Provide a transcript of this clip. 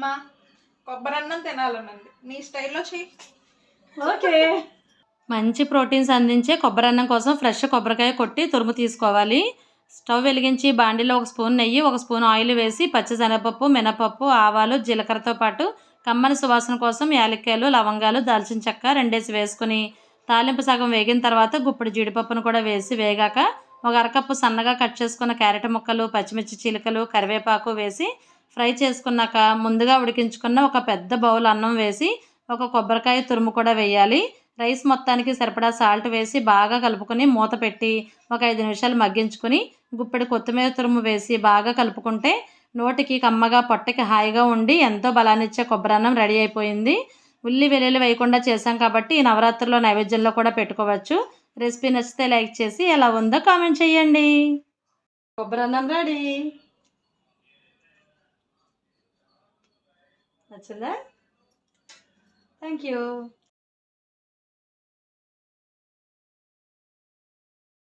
మా కొబ్బరి అన్నం తినాలనండి నీ స్టైల్లో చెయ్యి. ఓకే. మంచి ప్రోటీన్స్ అందించే కొబ్బరి అన్నం కోసం ఫ్రెష్ కొబ్బరికాయ కొట్టి తురుము తీసుకోవాలి. స్టవ్ వెలిగించి బాండిలో ఒక స్పూన్ నెయ్యి ఒక స్పూన్ ఆయిల్ వేసి పచ్చిశనగపప్పు మినపప్పు ఆవాలు జీలకర్రతో పాటు కమ్మని సువాసన కోసం యాలక్కాయలు లవంగాలు దాల్చిన చెక్క రెండేసి వేసుకుని తాలింపు సగం వేగిన తర్వాత గుప్పుడు జీడిపప్పును కూడా వేసి వేగాక ఒక అరకప్పు సన్నగా కట్ చేసుకున్న క్యారెట్ ముక్కలు పచ్చిమిర్చి చిలుకలు కరివేపాకు వేసి ఫ్రై చేసుకున్నాక ముందుగా ఉడికించుకున్న ఒక పెద్ద బౌల్ అన్నం వేసి ఒక కొబ్బరికాయ తురుము కూడా వేయాలి. రైస్ మొత్తానికి సరిపడా సాల్ట్ వేసి బాగా కలుపుకొని మూత పెట్టి ఒక ఐదు నిమిషాలు మగ్గించుకొని గుప్పెడు కొత్తిమీర తురుము వేసి బాగా కలుపుకుంటే నోటికి కమ్మగా పొట్టకి హాయిగా ఉండి ఎంతో బలాన్నిచ్చే కొబ్బరి అన్నం రెడీ అయిపోయింది. ఉల్లి వెల్లుల్లి వేయకుండా చేశాం కాబట్టి ఈ నవరాత్రిలో నైవేద్యంలో కూడా పెట్టుకోవచ్చు. రెసిపీ నచ్చితే లైక్ చేసి ఎలా ఉందో కామెంట్ చేయండి. కొబ్బరి అన్నం ready. నచ్చిందా థ్యాంక్ యూ